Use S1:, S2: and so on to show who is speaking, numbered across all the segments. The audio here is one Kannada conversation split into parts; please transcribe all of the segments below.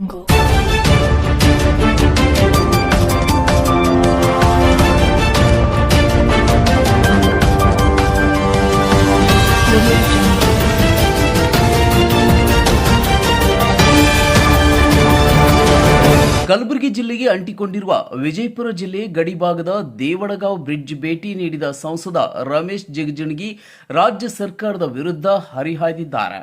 S1: Jungle.
S2: ಕಲಬುರಗಿ ಜಿಲ್ಲೆಗೆ ಅಂಟಿಕೊಂಡಿರುವ ವಿಜಯಪುರ ಜಿಲ್ಲೆ ಗಡಿಭಾಗದ ದೇವಡಗಾವ್ ಬ್ರಿಡ್ಜ್ ಭೇಟಿ ನೀಡಿದ ಸಂಸದ ರಮೇಶ್ ಜಿಗಜಿಣಗಿ ರಾಜ್ಯ ಸರ್ಕಾರದ ವಿರುದ್ಧ ಹರಿಹಾಯ್ದಿದ್ದಾರೆ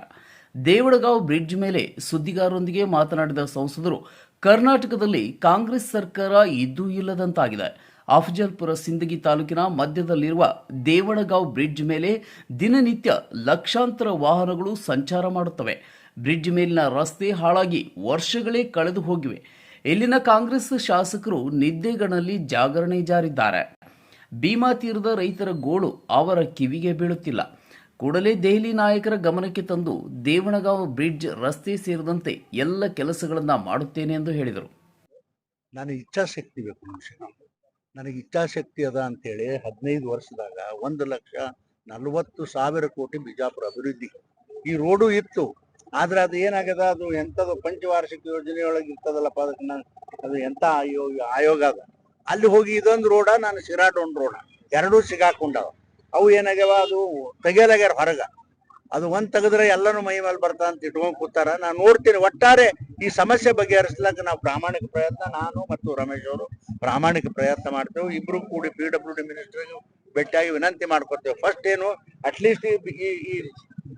S2: ದೇವಡಗಾಂವ್ ಬ್ರಿಡ್ಜ್ ಮೇಲೆ ಸುದ್ದಿಗಾರರೊಂದಿಗೆ ಮಾತನಾಡಿದ ಸಂಸದರು, ಕರ್ನಾಟಕದಲ್ಲಿ ಕಾಂಗ್ರೆಸ್ ಸರ್ಕಾರ ಇದ್ದೂ ಇಲ್ಲದಂತಾಗಿದೆ. ಅಫಜಲ್ಪುರ ಸಿಂದಗಿ ತಾಲೂಕಿನ ಮಧ್ಯದಲ್ಲಿರುವ ದೇವಡಗಾಂವ್ ಬ್ರಿಡ್ಜ್ ಮೇಲೆ ದಿನನಿತ್ಯ ಲಕ್ಷಾಂತರ ವಾಹನಗಳು ಸಂಚಾರ ಮಾಡುತ್ತವೆ. ಬ್ರಿಡ್ಜ್ ಮೇಲಿನ ರಸ್ತೆ ಹಾಳಾಗಿ ವರ್ಷಗಳೇ ಕಳೆದು ಹೋಗಿವೆ. ಇಲ್ಲಿನ ಕಾಂಗ್ರೆಸ್ ಶಾಸಕರು ನಿದ್ದೆಗಣಲ್ಲಿ ಜಾಗರಣೆ ಜಾರಿದ್ದಾರೆ. ಭೀಮಾ ತೀರದ ರೈತರ ಗೋಳು ಅವರ ಕಿವಿಗೆ ಬೀಳುತ್ತಿಲ್ಲ. ಕೂಡಲೇ ದೆಹಲಿ ನಾಯಕರ ಗಮನಕ್ಕೆ ತಂದು ದೇವಣಗಾಂವ್ ಬ್ರಿಡ್ಜ್ ರಸ್ತೆ ಸೇರಿದಂತೆ ಎಲ್ಲ ಕೆಲಸಗಳನ್ನ ಮಾಡುತ್ತೇನೆ ಎಂದು ಹೇಳಿದರು.
S3: ನನಗೆ ಇಚ್ಛಾಶಕ್ತಿ ಬೇಕು ನನಗೆ ಇಚ್ಛಾಶಕ್ತಿ ಅದ ಅಂತೇಳಿ ಹದಿನೈದು ವರ್ಷದಾಗ ಒಂದು ಲಕ್ಷ ನಲವತ್ತು ಸಾವಿರ ಕೋಟಿ ಬಿಜಾಪುರ ಅಭಿವೃದ್ಧಿ. ಈ ರೋಡು ಇತ್ತು. ಆದ್ರೆ ಅದು ಏನಾಗ್ಯದ? ಅದು ಎಂಥದ್ದು ಪಂಚವಾರ್ಷಿಕ ಯೋಜನೆಯೊಳಗೆ ಇರ್ತದಲ್ಲಪ್ಪ ಅದಕ್ಕೆ ನಾನು ಅದು ಎಂತ ಆಯೋಗ ಆಯೋಗ ಅದ. ಅಲ್ಲಿ ಹೋಗಿ ಇದೊಂದು ರೋಡ, ನಾನು ಸಿರಾಡೊಂದು ರೋಡ. ಎರಡೂ ಸಿಗಾಕೊಂಡವ. ಅವು ಏನಾಗ್ಯಾವ? ಅದು ತೆಗಿಯಲಾಗ್ಯಾರ ಹೊರಗ. ಅದು ಒಂದ್ ತೆಗೆದ್ರೆ ಎಲ್ಲಾನು ಮೈ ಮೇಲೆ ಬರ್ತಾ ಅಂತ ಇಟ್ಕೊಂಡ್ ಕೂತಾರ. ನಾನು ನೋಡ್ತೀನಿ, ಒಟ್ಟಾರೆ ಈ ಸಮಸ್ಯೆ ಬಗೆಹರಿಸ್ಲಕ್ಕ ನಾವು ಪ್ರಾಮಾಣಿಕ ಪ್ರಯತ್ನ, ನಾನು ಮತ್ತು ರಮೇಶ್ ಅವರು ಪ್ರಾಮಾಣಿಕ ಪ್ರಯತ್ನ ಮಾಡ್ತೇವೆ. ಇಬ್ರು ಕೂಡಿ ಪಿ ಡಬ್ಲ್ಯೂ ಡಿ ಮಿನಿಸ್ಟರ್ಗೆ ಭೇಟಿಯಾಗಿ ವಿನಂತಿ ಮಾಡ್ಕೊತೇವೆ. ಫಸ್ಟ್ ಏನು ಅಟ್ಲೀಸ್ಟ್ ಈ ಈ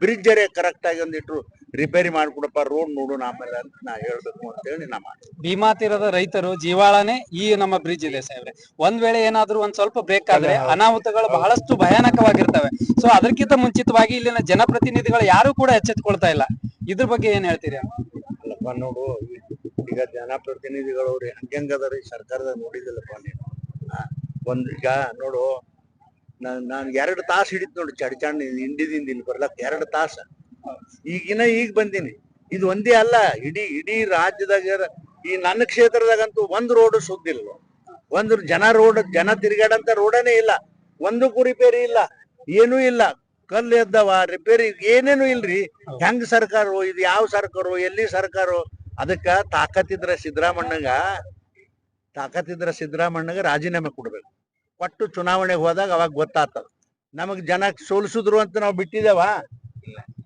S3: ಬ್ರಿಡ್ಜ್ ಕರೆಕ್ಟ್ ಆಗಿ ಒಂದಿಟ್ಟು ರಿಪೇರಿ ಮಾಡ್ಕೊಡಪ್ಪ ರೋಡ್ ನೋಡೋಣ ಆಮೇಲೆ ಅಂತ ನಾ ಹೇಳ್ಬೇಕು ಅಂತೇಳಿ ನಾ ಮಾಡಿ
S4: ಭೀಮಾ ತೀರದ ರೈತರು ಜೀವಾಳನೆ ಈ ನಮ್ಮ ಬ್ರಿಡ್ಜ್ ಇದೆ ಸಾಹೇಬ್ರೆ. ಒಂದ್ ವೇಳೆ ಏನಾದ್ರೂ ಒಂದ್ ಸ್ವಲ್ಪ ಬ್ರೇಕ್ ಆದ್ರೆ ಅನಾಹುತಗಳು ಬಹಳಷ್ಟು ಭಯಾನಕವಾಗಿರ್ತವೆ. ಸೊ ಅದಕ್ಕಿಂತ ಮುಂಚಿತವಾಗಿ ಇಲ್ಲಿನ ಜನಪ್ರತಿನಿಧಿಗಳು ಯಾರು ಕೂಡ ಎಚ್ಚೆತ್ಕೊಳ್ತಾ ಇಲ್ಲ. ಇದ್ರ ಬಗ್ಗೆ ಏನ್ ಹೇಳ್ತೀರಿ?
S3: ಅಲ್ಲಪ್ಪ ನೋಡು ಈಗ ಜನಪ್ರತಿನಿಧಿಗಳು ಅವ್ರಿ ಹಂಗಂಗದ ಈ ಸರ್ಕಾರದ ನೋಡಿದಿಲ್ಲಪ್ಪ ನೀನು. ಒಂದ್ ಈಗ ನೋಡು ನಾನ್ ಎರಡು ತಾಸು ಹಿಡಿತ್ ನೋಡಿ ಚಡಿಚಾಣ್ ಇಂಡಿದಿಂದ ಇಲ್ಲಿ ಬರ್ಲಕ್ ಎರಡು ತಾಸ. ಈಗಿನ ಈಗ ಬಂದೀನಿ. ಇದು ಒಂದೇ ಅಲ್ಲ, ಇಡೀ ಇಡೀ ರಾಜ್ಯದಾಗ ಈ ನನ್ನ ಕ್ಷೇತ್ರದಾಗಂತೂ ಒಂದ್ ರೋಡ್ ಸುದ್ದಿಲ್ಲ ಒಂದು ಜನ ರೋಡ್ ಜನ ತಿರುಗಾಡಂತ ರೋಡನೇ ಇಲ್ಲ. ಒಂದು ರಿಪೇರಿ ಇಲ್ಲ, ಏನೂ ಇಲ್ಲ. ಕಲ್ಲು ಎದ್ದವ ರಿಪೇರಿ ಏನೇನು ಇಲ್ರಿ. ಹೆಂಗ್ ಸರ್ಕಾರ, ಇದು ಯಾವ ಸರ್ಕಾರ, ಎಲ್ಲಿ ಸರ್ಕಾರ? ಅದಕ್ಕ ತಾಕತ್ತಿದ್ರ ಸಿದ್ದರಾಮಣ್ಣಗ ತಾಕತ್ತಿದ್ರ ಸಿದ್ದರಾಮಣ್ಣಗ ರಾಜೀನಾಮೆ ಕೊಡ್ಬೇಕು. ಕೊಟ್ಟು ಚುನಾವಣೆಗೆ ಹೋದಾಗ ಅವಾಗ ಗೊತ್ತಾಗ್ತದ. ನಮಗ್ ಜನ ಸೋಲಿಸಿದ್ರು ಅಂತ ನಾವು ಬಿಟ್ಟಿದೇವ.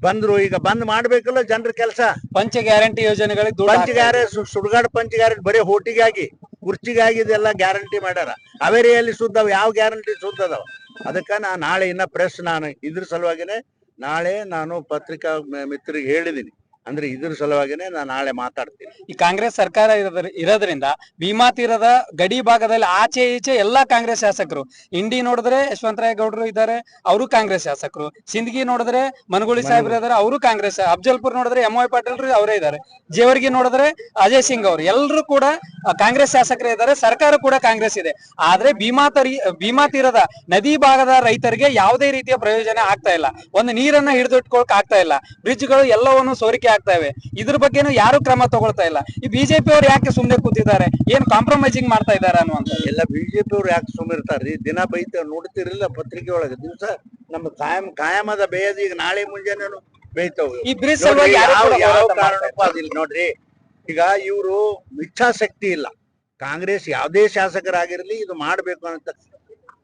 S3: ಬಂದ್ರು ಈಗ ಬಂದ್ ಮಾಡ್ಬೇಕಲ್ಲ ಜನರ ಕೆಲಸ.
S4: ಪಂಚ ಗ್ಯಾರಂಟಿ ಯೋಜನೆಗಳಿಗೆ ದುಡ್ಡು
S3: ಸುಡ್ಗಾಡ್ ಸುಡುಗಾಡು ಗ್ಯಾರಂಟಿ ಬರೀ ಹೋಟಿಗಾಗಿ ಕುರ್ಚಿಗಾಗಿ ಇದೆಲ್ಲ ಗ್ಯಾರಂಟಿ ಮಾಡ್ಯಾರ. ಅವೇರಿಯಲ್ಲಿ ಸುದ್ದಾವ ಯಾವ ಗ್ಯಾರಂಟಿ ಸುದ್ದ ಅದಾವ? ಅದಕ್ಕ ನಾ ನಾಳೆ ಇನ್ನ ಪ್ರೆಸ್ ನಾನು ಇದ್ರ ಸಲುವಾಗಿನೇ ನಾಳೆ ನಾನು ಪತ್ರಿಕಾ ಮಿತ್ರರಿಗೆ ಹೇಳಿದೀನಿ. ಅಂದ್ರೆ ಇದ್ರ ಸಲುವಾಗಿನೇ ನಾನು ನಾಳೆ ಮಾತಾಡ್ತೀನಿ.
S4: ಈ ಕಾಂಗ್ರೆಸ್ ಸರ್ಕಾರ ಇರೋದ್ರ- ಇರೋದ್ರಿಂದ ಭೀಮಾ ತೀರದ ಗಡಿ ಭಾಗದಲ್ಲಿ ಆಚೆ ಈಚೆ ಎಲ್ಲಾ ಕಾಂಗ್ರೆಸ್ ಶಾಸಕರು. ಇಂಡಿ ನೋಡಿದ್ರೆ ಯಶವಂತರಾಯ ಗೌಡರು ಇದ್ದಾರೆ ಅವರು ಕಾಂಗ್ರೆಸ್ ಶಾಸಕರು. ಸಿಂದಗಿ ನೋಡಿದ್ರೆ ಮನಗುಳಿ ಸಾಹೇಬ್ರು ಇದಾರೆ ಅವರು ಕಾಂಗ್ರೆಸ್ ಅಬ್ಜಲ್ಪುರ್ ನೋಡಿದ್ರೆ ಎಂ ವೈ ಪಾಟೀಲ್ ಅವರೇ ಇದ್ದಾರೆ. ಜೇವರ್ಗಿ ನೋಡಿದ್ರೆ ಅಜಯ್ ಸಿಂಗ್ ಅವರು. ಎಲ್ಲರೂ ಕೂಡ ಆ, ಕಾಂಗ್ರೆಸ್ ಶಾಸಕರೇ ಇದ್ದಾರೆ ಸರ್ಕಾರ ಕೂಡ ಕಾಂಗ್ರೆಸ್ ಇದೆ. ಆದ್ರೆ ಭೀಮಾ ತರಿ ಭೀಮಾ ತೀರದ ನದಿ ಭಾಗದ ರೈತರಿಗೆ ಯಾವುದೇ ರೀತಿಯ ಪ್ರಯೋಜನ ಆಗ್ತಾ ಇಲ್ಲ. ಒಂದು ನೀರನ್ನ ಹಿಡಿದಿಟ್ಕೊಳಕ್ ಆಗ್ತಾ ಇಲ್ಲ. ಬ್ರಿಡ್ಜ್ಗಳು ಎಲ್ಲವನ್ನು ಸೋರಿಕೆ ಆಗ್ತಾ ಇವೆ. ಇದ್ರ ಬಗ್ಗೆನೂ ಯಾರು ಕ್ರಮ ತಗೊಳ್ತಾ ಇಲ್ಲ. ಈ ಬಿಜೆಪಿ ಅವ್ರು ಯಾಕೆ ಸುಮ್ನೆ ಕೂತಿದ್ದಾರೆ? ಏನ್ ಕಾಂಪ್ರಮೈಸಿಂಗ್ ಮಾಡ್ತಾ ಇದ್ದಾರೆ ಅನ್ನುವಂತ
S3: ಎಲ್ಲ ಬಿಜೆಪಿ ಅವ್ರು ಯಾಕೆ ಸುಮಿರ್ತಾರ್ರಿ ದಿನ ಬೈತ ನೋಡ್ತಿರಲಿಲ್ಲ ಪತ್ರಿಕೆ ಒಳಗೆ. ದಿವಸ ನಮ್ಮ ಕಾಯಂ ಕಾಯಮದ ಬೇಯದ ಈಗ ನಾಳೆ ಮುಂಜಾನೆ ಬೇಯ್ತಾವ
S4: ಸಲುವಾಗಿ ಯಾರು
S3: ಯಾವ. ಕಾರಣಕ್ಕೂ ಅದಿಲ್ಲ. ನೋಡ್ರಿ ಈಗ ಇವರು ಇಚ್ಛಾಶಕ್ತಿ ಇಲ್ಲ. ಕಾಂಗ್ರೆಸ್ ಯಾವುದೇ ಶಾಸಕರಾಗಿರ್ಲಿ ಇದು ಮಾಡಬೇಕು ಅಂತ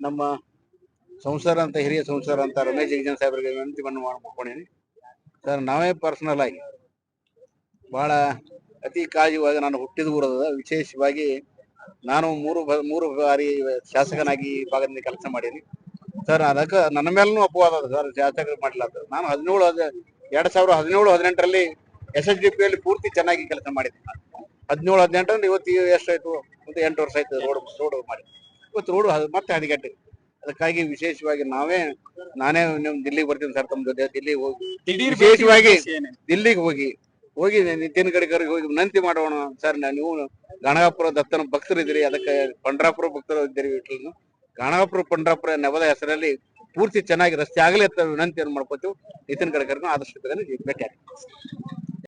S3: ನಮ್ಮ ಸಂಸಾರ ಅಂತ ಹಿರಿಯ ಸಂಸಾರ ಅಂತ ರಮೇಶ್ ಜಗಜನ್ ಸಾಹೇಬ್ರಿಗೆ ವಿನಂತಿಯನ್ನು ಮಾಡ್ಕೊಂಡೀನಿ ಸರ್ ನಾವೇ ಪರ್ಸನಲ್ ಆಗಿ. ಬಹಳ ಅತಿ ಕಾಳಜಿವಾಗಿ ನಾನು ಹುಟ್ಟಿದ ಊರದ ವಿಶೇಷವಾಗಿ ನಾನು ಮೂರು ಮೂರು ಬಾರಿ ಶಾಸಕನಾಗಿ ಈ ಭಾಗದಿಂದ ಕೆಲಸ ಮಾಡೀನಿ ಸರ್ ಅದಕ್ಕೆ ನನ್ನ ಮೇಲೂ ಅಪವಾದ ಅದ. ಸರ್ ಶಾಸಕರು ಮಾಡಲಿಲ್ಲ ಅಂತ ನಾನು ಹದಿನೇಳು ಹದ- ಎರಡ್ ಸಾವಿರ ಹದಿನೇಳು ಹದಿನೆಂಟರಲ್ಲಿ ಎಸ್ ಎಸ್ ಡಿ ಪಿ ಅಲ್ಲಿ ಪೂರ್ತಿ ಚೆನ್ನಾಗಿ ಕೆಲಸ ಮಾಡಿದ್ದೆ ಹದಿನೇಳು ಹದಿನೆಂಟರಲ್ಲಿ ಇವತ್ತು ಎಷ್ಟಾಯ್ತು ಒಂದು ಎಂಟು ವರ್ಷ ಆಯ್ತು ರೋಡ್ ರೋಡ್ ಮಾಡಿ ಇವತ್ತು ರೋಡ್ ಮತ್ತೆ ಹದಿಗೆಟ್ಟು ಅದಕ್ಕಾಗಿ ವಿಶೇಷವಾಗಿ ನಾವೇ ನಾನೇ ನಿಮ್ ದಿಲ್ಲಿಗೆ ಬರ್ತೀನಿ ಸರ್ ತಮ್ಮ ಜೊತೆ. ದಿಲ್ಲಿಗೆ ಹೋಗಿ ವಿಶೇಷವಾಗಿ ದಿಲ್ಲಿಗೆ ಹೋಗಿ ಹೋಗಿ ನಿತಿನ್ ಗಡ್ಕರಿಗೆ ಹೋಗಿ ವಿನಂತಿ ಮಾಡೋಣ ಸರ್ ನೀವು ಗಣಗಾಪುರ ದತ್ತನ ಭಕ್ತರಿದ್ದೀರಿ ಅದಕ್ಕೆ ಪಂಡ್ರಾಪುರ ಭಕ್ತರು ಇದ್ದೀರಿ ವಿಠ್ಲನು ಗಣಗಾಪುರ, ಪಂಡ್ರಾಪುರ ನೆವದ ಹೆಸರಲ್ಲಿ ಪೂರ್ತಿ ಚೆನ್ನಾಗಿ ರಸ್ತೆ ಆಗಲಿ ಅಂತ ವಿನಂತಿಯನ್ನು ಮಾಡ್ಕೋತೀವಿ. ನಿತಿನ್ ಗಡ್ಕರಿಗೂ ಆದಷ್ಟು ಬೇಗನೆ ಭೇಟಿ ಆಗ್ತೀವಿ